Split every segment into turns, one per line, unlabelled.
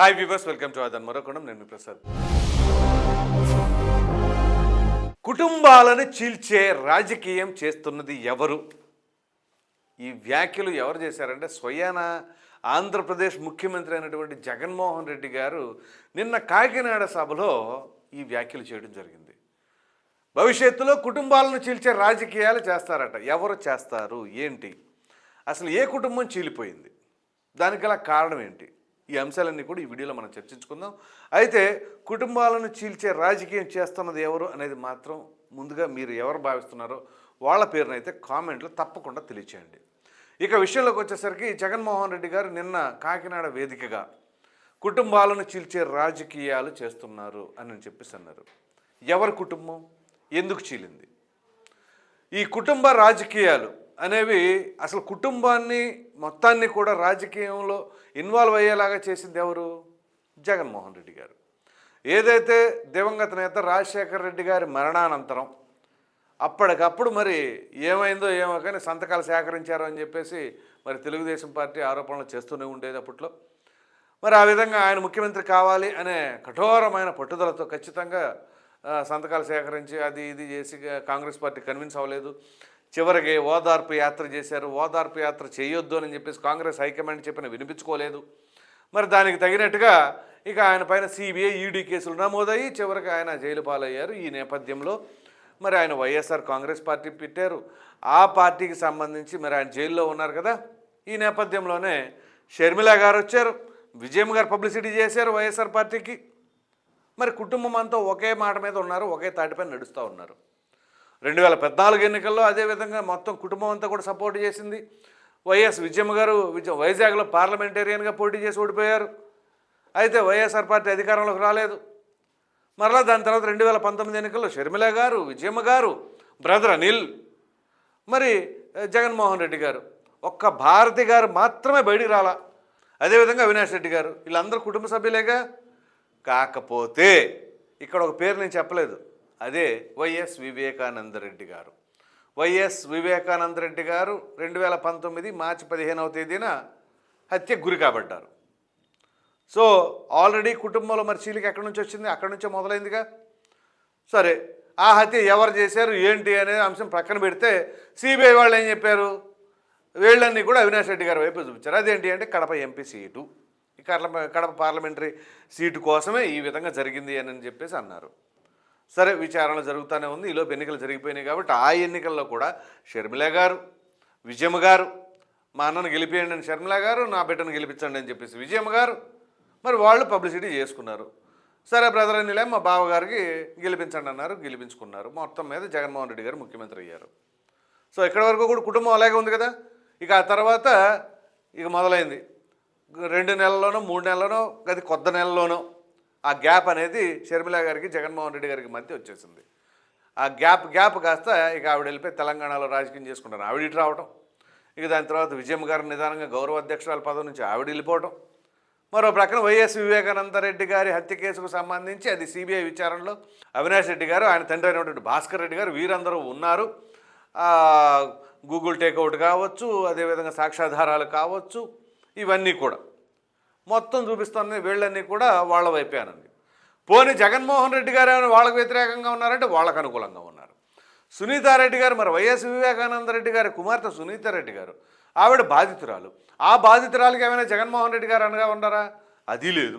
Hi viewers welcome to అదన్ మరొకడం నేను ప్రసాద్ కుటుంబాలను చీల్చే రాజకీయం చేస్తున్నది ఎవరు? ఈ వ్యాఖ్యలు ఎవరు చేశారంటే స్వయాన ఆంధ్రప్రదేశ్ ముఖ్యమంత్రి అయినటువంటి జగన్మోహన్ రెడ్డి గారు నిన్న కాకినాడ సభలో ఈ వ్యాఖ్యలు చేయడం జరిగింది. భవిష్యత్తులో కుటుంబాలను చీల్చే రాజకీయాలు చేస్తారట. ఎవరు చేస్తారు? ఏంటి? అసలు ఏ కుటుంబం చీలిపోయింది? దానికి గల కారణం ఏంటి? ఈ అంశాలన్నీ కూడా ఈ వీడియోలో మనం చర్చించుకుందాం. అయితే కుటుంబాలను చీల్చే రాజకీయం చేస్తున్నది ఎవరు అనేది మాత్రం ముందుగా మీరు ఎవరు భావిస్తున్నారో వాళ్ళ పేరునైతే కామెంట్లో తప్పకుండా తెలియచేయండి. ఇక విషయంలోకి వచ్చేసరికి జగన్మోహన్ రెడ్డి గారు నిన్న కాకినాడ వేదికగా కుటుంబాలను చీల్చే రాజకీయాలు చేస్తున్నారు అని చెప్పేసి అన్నారు. ఎవరి కుటుంబం? ఎందుకు చీలింది? ఈ కుటుంబ రాజకీయాలు అనేవి అసలు కుటుంబాన్ని మొత్తాన్ని కూడా రాజకీయంలో ఇన్వాల్వ్ అయ్యేలాగా చేసింది ఎవరు? జగన్మోహన్ రెడ్డి గారు. ఏదైతే దివంగత నేత రాజశేఖర రెడ్డి గారి మరణానంతరం అప్పటికప్పుడు మరి ఏమైందో ఏమో కానీ సంతకాలు సేకరించారు అని చెప్పేసి మరి తెలుగుదేశం పార్టీ ఆరోపణలు చేస్తూనే ఉండేది అప్పట్లో. మరి ఆ విధంగా ఆయన ముఖ్యమంత్రి కావాలి అనే కఠోరమైన పట్టుదలతో ఖచ్చితంగా సంతకాలు సేకరించి అది ఇది చేసి కాంగ్రెస్ పార్టీ కన్విన్స్ అవ్వలేదు. చివరికి ఓదార్పు యాత్ర చేశారు. ఓదార్పు యాత్ర చేయొద్దు అని చెప్పేసి కాంగ్రెస్ హైకమాండ్ చెప్పిన వినిపించుకోలేదు. మరి దానికి తగినట్టుగా ఇక ఆయన పైన సిబిఐ ఈడీ కేసులు నమోదయ్యి చివరికి ఆయన జైలు పాలయ్యారు. ఈ నేపథ్యంలో మరి ఆయన వైఎస్ఆర్ కాంగ్రెస్ పార్టీ పెట్టారు. ఆ పార్టీకి సంబంధించి మరి ఆయన జైల్లో ఉన్నారు కదా. ఈ నేపథ్యంలోనే షర్మిల గారు వచ్చారు. విజయం గారు పబ్లిసిటీ చేశారు వైఎస్ఆర్ పార్టీకి. మరి కుటుంబం అంతా ఒకే మాట మీద ఉన్నారు ఒకే తాటిపై నడుస్తూ ఉన్నారు. రెండు వేల పద్నాలుగు ఎన్నికల్లో అదేవిధంగా మొత్తం కుటుంబం అంతా కూడా సపోర్ట్ చేసింది. వైఎస్ విజయమ్మ గారు విజయ వైజాగ్లో పార్లమెంటేరియన్గా పోటీ చేసి ఓడిపోయారు. అయితే వైఎస్ఆర్ పార్టీ అధికారంలోకి రాలేదు. మరలా దాని తర్వాత రెండు వేల పంతొమ్మిది ఎన్నికల్లో షర్మిల గారు విజయమ్మ గారు బ్రదర్ అనిల్ మరి జగన్మోహన్ రెడ్డి గారు ఒక్క భారతి గారు మాత్రమే బయటికి రాలా. అదేవిధంగా అవినాష్ రెడ్డి గారు వీళ్ళందరూ కుటుంబ సభ్యులేగా. కాకపోతే ఇక్కడ ఒక పేరు నేను చెప్పలేదు. అదే వైఎస్ వివేకానంద రెడ్డి గారు. వైఎస్ వివేకానందరెడ్డి గారు రెండు వేల పంతొమ్మిది మార్చి పదిహేనవ తేదీన హత్యకు గురి కాబడ్డారు. సో ఆల్రెడీ కుటుంబంలో మరి చీలిక ఎక్కడి నుంచి వచ్చింది? అక్కడి నుంచే మొదలైందిగా? సరే ఆ హత్య ఎవరు చేశారు? ఏంటి అనే అంశం పక్కన పెడితే సిబిఐ వాళ్ళు ఏం చెప్పారు? వీళ్ళన్నీ కూడా అవినాష్ రెడ్డి గారి వైపు చూపించారు. అదేంటి అంటే Kadapa MP seat Kadapa Kadapa parliamentary seat కోసమే ఈ విధంగా జరిగింది అని చెప్పేసి అన్నారు. సరే విచారణ జరుగుతూనే ఉంది. ఈలోపు ఎన్నికలు జరిగిపోయినాయి కాబట్టి ఆ ఎన్నికల్లో కూడా షర్మిల గారు విజయమ్మ గారు మా అన్నను గెలిపియండి అని షర్మిల గారు నా బిడ్డను గెలిపించండి అని చెప్పేసి విజయమ్మ గారు మరి వాళ్ళు పబ్లిసిటీ చేసుకున్నారు. సరే బ్రదర్ అని మా బావగారికి గెలిపించండి అన్నారు గెలిపించుకున్నారు. మొత్తం మీద జగన్మోహన్ రెడ్డి గారు ముఖ్యమంత్రి అయ్యారు. సో ఇక్కడ వరకు కూడా కుటుంబం అలాగే ఉంది కదా? ఇక ఆ తర్వాత ఇక మొదలైంది. రెండు నెలల్లోనో మూడు నెలలోనో అది కొద్ది నెలల్లోనో ఆ గ్యాప్ అనేది షర్మిల గారికి జగన్మోహన్ రెడ్డి గారికి మధ్య వచ్చేసింది. ఆ గ్యాప్ గ్యాప్ కాస్త ఇక ఆవిడ వెళ్ళిపోయి తెలంగాణలో రాజకీయం చేసుకుంటారు. ఆవిడ ఇటు రావటం ఇక దాని తర్వాత విజయం గారు నిదానంగా గౌరవ అధ్యక్షురాల పదవి నుంచి ఆవిడ వెళ్ళిపోవటం. మరో ప్రక్కన వైఎస్ వివేకానంద రెడ్డి గారి హత్య కేసుకు సంబంధించి అది సిబిఐ విచారణలో అవినాష్ రెడ్డి గారు ఆయన తండ్రి అయినటువంటి భాస్కర్ రెడ్డి గారు వీరందరూ ఉన్నారు. గూగుల్ టేక్అవుట్ కావచ్చు అదేవిధంగా సాక్ష్యాధారాలు కావచ్చు ఇవన్నీ కూడా. మొత్తం చూపిస్తున్న వీళ్ళన్నీ కూడా వాళ్ళ వైపేనండి పోనీ జగన్మోహన్ రెడ్డి గారు ఏమైనా వాళ్ళకి వ్యతిరేకంగా ఉన్నారంటే వాళ్ళకు అనుకూలంగా ఉన్నారు. సునీతారెడ్డి గారు మరి వైఎస్ వివేకానంద రెడ్డి గారి కుమార్తె సునీతారెడ్డి గారు ఆవిడ బాధితురాలు. ఆ బాధితురాలకి ఏమైనా జగన్మోహన్ రెడ్డి గారు అనగా ఉన్నారా? అది లేదు.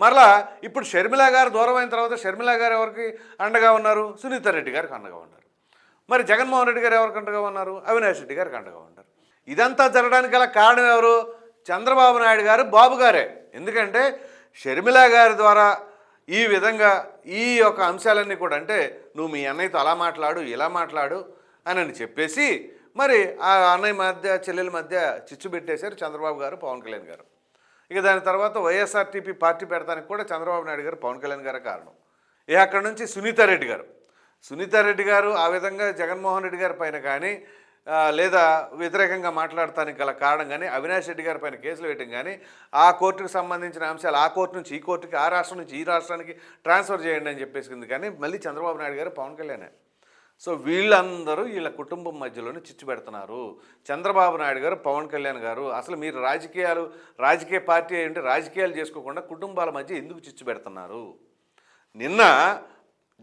మరలా ఇప్పుడు షర్మిల గారు దూరం అయిన తర్వాత షర్మిల గారు ఎవరికి అండగా ఉన్నారు? సునీతారెడ్డి గారికి అండగా ఉన్నారు. మరి జగన్మోహన్ రెడ్డి గారు ఎవరికి అండగా ఉన్నారు? అవినాష్ రెడ్డి గారికి అండగా ఉన్నారు. ఇదంతా జరగడానికి గల కారణం ఎవరు? చంద్రబాబు నాయుడు గారు బాబు గారే. ఎందుకంటే షర్మిల గారి ద్వారా ఈ విధంగా ఈ యొక్క అంశాలన్నీ కూడా అంటే నువ్వు మీ అన్నయ్యతో అలా మాట్లాడు ఇలా మాట్లాడు అని అని చెప్పేసి మరి ఆ అన్నయ్య మధ్య చెల్లెల మధ్య చిచ్చు పెట్టేశారు చంద్రబాబు గారు పవన్ కళ్యాణ్ గారు. ఇక దాని తర్వాత వైఎస్ఆర్టీపీ పార్టీ పెడతానికి కూడా చంద్రబాబు నాయుడు గారు పవన్ కళ్యాణ్ గారు కారణం. ఇక అక్కడ నుంచి సునీతారెడ్డి గారు. సునీతారెడ్డి గారు ఆ విధంగా జగన్మోహన్ రెడ్డి గారి పైన కానీ లేదా వ్యతిరేకంగా మాట్లాడటానికి గల కారణం కానీ అవినాష్ రెడ్డి గారి పైన కేసులు వేయటం కానీ ఆ కోర్టుకు సంబంధించిన అంశాలు ఆ కోర్టు నుంచి ఈ కోర్టుకి ఆ రాష్ట్రం నుంచి ఈ రాష్ట్రానికి ట్రాన్స్ఫర్ చేయండి అని చెప్పేసింది కానీ మళ్ళీ చంద్రబాబు నాయుడు గారు పవన్ కళ్యాణ్. సో వీళ్ళందరూ వీళ్ళ కుటుంబం మధ్యలోనే చిచ్చు పెడుతున్నారు. చంద్రబాబు నాయుడు గారు పవన్ కళ్యాణ్ గారు అసలు మీరు రాజకీయాలు రాజకీయ పార్టీ ఏంటి రాజకీయాలు చేసుకోకుండా కుటుంబాల మధ్య ఎందుకు చిచ్చు పెడుతున్నారు? నిన్న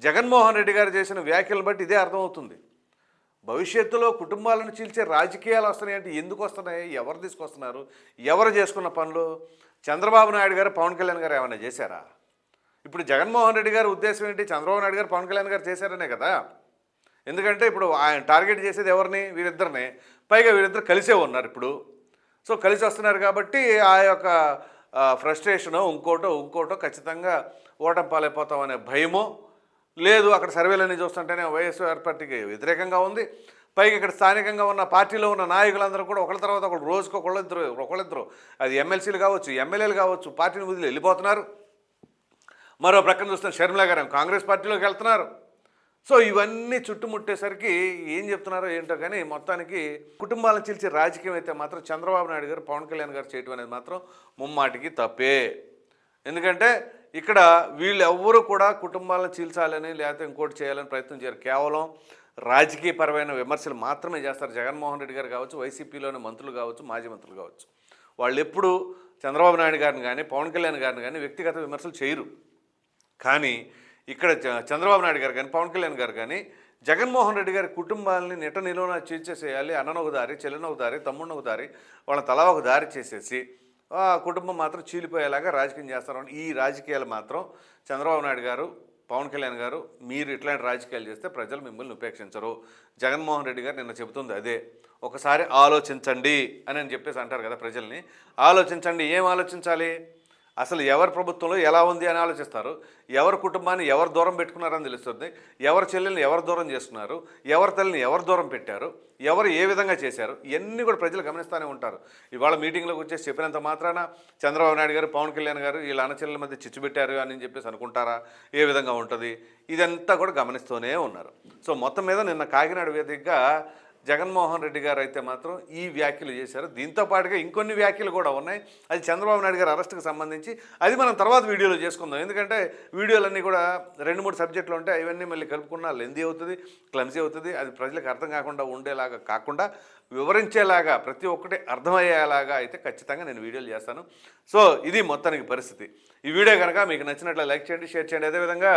జగన్మోహన్ రెడ్డి గారు చేసిన వ్యాఖ్యలు బట్టి ఇదే అర్థమవుతుంది. భవిష్యత్తులో కుటుంబాలను చీల్చే రాజకీయాలు వస్తున్నాయి అంటే ఎందుకు వస్తున్నాయి? ఎవరు తీసుకొస్తున్నారు? ఎవరు చేసుకున్న పనులు? చంద్రబాబు నాయుడు గారు పవన్ కళ్యాణ్ గారు ఏమైనా చేశారా? ఇప్పుడు జగన్మోహన్ రెడ్డి గారి ఉద్దేశం ఏంటి? చంద్రబాబు నాయుడు గారు పవన్ కళ్యాణ్ గారు చేశారనే కదా. ఎందుకంటే ఇప్పుడు ఆయన టార్గెట్ చేసేది ఎవరిని? వీరిద్దరిని. పైగా వీరిద్దరు కలిసే ఉన్నారు ఇప్పుడు. సో కలిసి వస్తున్నారు కాబట్టి ఆ యొక్క ఫ్రస్ట్రేషను ఇంకోటో ఇంకోటో ఖచ్చితంగా ఓటం పాలైపోతాం అనే భయమో లేదు అక్కడ సర్వేలన్నీ చూస్తుంటేనే వైఎస్ఆర్ పార్టీకి వ్యతిరేకంగా ఉంది. పైగా ఇక్కడ స్థానికంగా ఉన్న పార్టీలో ఉన్న నాయకులందరూ కూడా ఒకళ్ళ తర్వాత ఒకళ్ళు రోజుకు ఒకళ్ళిద్దరు ఒకళ్ళిద్దరు అది ఎమ్మెల్సీలు కావచ్చు ఎమ్మెల్యేలు కావచ్చు పార్టీని వదిలి వెళ్ళిపోతున్నారు. మరో ప్రక్కన చూస్తున్న షర్మిల గారు కాంగ్రెస్ పార్టీలోకి వెళ్తున్నారు. సో ఇవన్నీ చుట్టుముట్టేసరికి ఏం చెప్తున్నారో ఏంటో కానీ మొత్తానికి కుటుంబాలను చీల్చే రాజకీయం అయితే మాత్రం చంద్రబాబు నాయుడు గారు పవన్ కళ్యాణ్ గారు చేయటం అనేది మాత్రం ముమ్మాటికి తప్పే. ఎందుకంటే ఇక్కడ వీళ్ళు ఎవ్వరూ కూడా కుటుంబాలను చీల్చాలని లేకపోతే ఇంకోటి చేయాలని ప్రయత్నం చేయరు. కేవలం రాజకీయపరమైన విమర్శలు మాత్రమే చేస్తారు. జగన్మోహన్ రెడ్డి గారు కావచ్చు వైసీపీలోని మంత్రులు కావచ్చు మాజీ మంత్రులు కావచ్చు. వాళ్ళు ఎప్పుడు చంద్రబాబు నాయుడు గారిని కానీ పవన్ కళ్యాణ్ గారిని కానీ వ్యక్తిగత విమర్శలు చేయరు. కానీ ఇక్కడ చ- చంద్రబాబు నాయుడు గారు కానీ పవన్ కళ్యాణ్ గారు కానీ జగన్మోహన్ రెడ్డి గారి కుటుంబాలని నిట నిలువన చీల్చేసేయాలి. అన్నను ఒక దారి చెల్లెన ఒక దారి తమ్ముడిని ఒక దారి వాళ్ళ తల ఒక దారి చేసేసి కుటుంబం మాత్రం చీలిపోయేలాగా రాజకీయం చేస్తారు ఈ రాజకీయాలు మాత్రం చంద్రబాబు నాయుడు గారు పవన్ కళ్యాణ్ గారు మీరు ఇట్లాంటి రాజకీయాలు చేస్తే ప్రజలు మిమ్మల్ని ఉపేక్షించరు. జగన్మోహన్ రెడ్డి గారు నిన్న చెబుతుంది అదే ఒకసారి ఆలోచించండి అని అని చెప్పేసి అంటారు కదా ప్రజల్ని. ఆలోచించండి ఏం ఆలోచించాలి? అసలు ఎవరి ప్రభుత్వంలో ఎలా ఉంది అని ఆలోచిస్తారు? ఎవరి కుటుంబాన్ని ఎవరు దూరం పెట్టుకున్నారని తెలుస్తుంది? ఎవరి చెల్లెల్ని ఎవరు దూరం చేస్తున్నారు? ఎవరి తల్లిని ఎవరు దూరం పెట్టారు? ఎవరు ఏ విధంగా చేశారు? ఇవన్నీ కూడా ప్రజలు గమనిస్తూనే ఉంటారు. ఇవాళ మీటింగ్లోకి వచ్చేసి చెప్పినంత మాత్రాన చంద్రబాబు నాయుడు గారు పవన్ కళ్యాణ్ గారు వీళ్ళ అన్నచెల్లెల మధ్య చిచ్చు పెట్టారు అని చెప్పేసి అనుకుంటారా? ఏ విధంగా ఉంటుంది? ఇదంతా కూడా గమనిస్తూనే ఉన్నారు. సో మొత్తం మీద నిన్న కాకినాడ వేదికగా జగన్మోహన్ రెడ్డి గారు అయితే మాత్రం ఈ వ్యాఖ్యలు చేశారు. దీంతో పాటుగా ఇంకొన్ని వ్యాఖ్యలు కూడా ఉన్నాయి. అది చంద్రబాబు నాయుడు గారి అరెస్ట్కి సంబంధించి అది మనం తర్వాత వీడియోలో చేసుకుందాం. ఎందుకంటే వీడియోలన్నీ కూడా రెండు మూడు సబ్జెక్టులు ఉంటాయి అవన్నీ మళ్ళీ కలుపుకున్నా లెందీ అవుతుంది క్లమ్సీ అవుతుంది. అది ప్రజలకు అర్థం కాకుండా ఉండేలాగా కాకుండా వివరించేలాగా ప్రతి ఒక్కటి అర్థమయ్యేలాగా అయితే ఖచ్చితంగా నేను వీడియోలు చేస్తాను. సో ఇది మొత్తానికి పరిస్థితి. ఈ వీడియో కనుక మీకు నచ్చినట్లు లైక్ చేయండి షేర్ చేయండి. అదేవిధంగా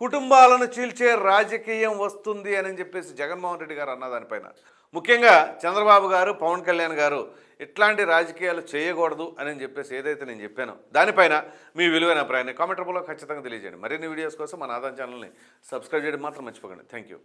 కుటుంబాలను చీల్చే రాజకీయం వస్తుంది అని చెప్పేసి జగన్మోహన్ రెడ్డి గారు అన్న దానిపైన ముఖ్యంగా చంద్రబాబు గారు పవన్ కళ్యాణ్ గారు ఇట్లాంటి రాజకీయాలు చేయకూడదు అని చెప్పేసి ఏదైతే నేను చెప్పానో దానిపైన మీ విలువైన అభిప్రాయాన్ని కామెంట్ రూపంలో ఖచ్చితంగా తెలియజేయండి. మరిన్ని వీడియోస్ కోసం మన ఆదాయం ఛానల్ని సబ్స్క్రైబ్ చేయడం మాత్రం మర్చిపోకండి. Thank you.